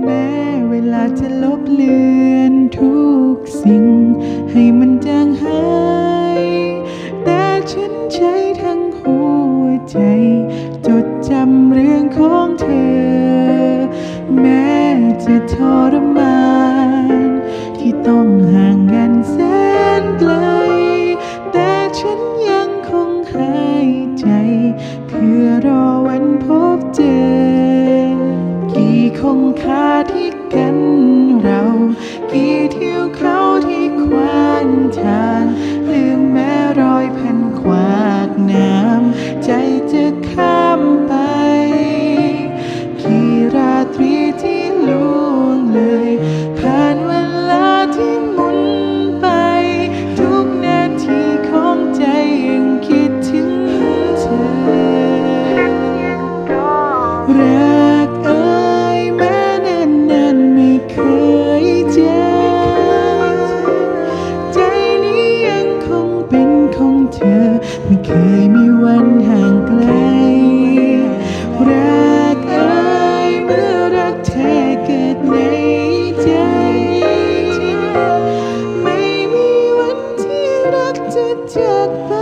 แม้เวลาจะลบเลือนทุกสิ่งให้มัน คงคาที่กันเรา กี่เที่ยวเขาที่ควานทาง เคยมีวันห่างไกล รักเอ้ยเมื่อรักแท้เกิดในใจ ไม่มีวันที่รักจะจากไป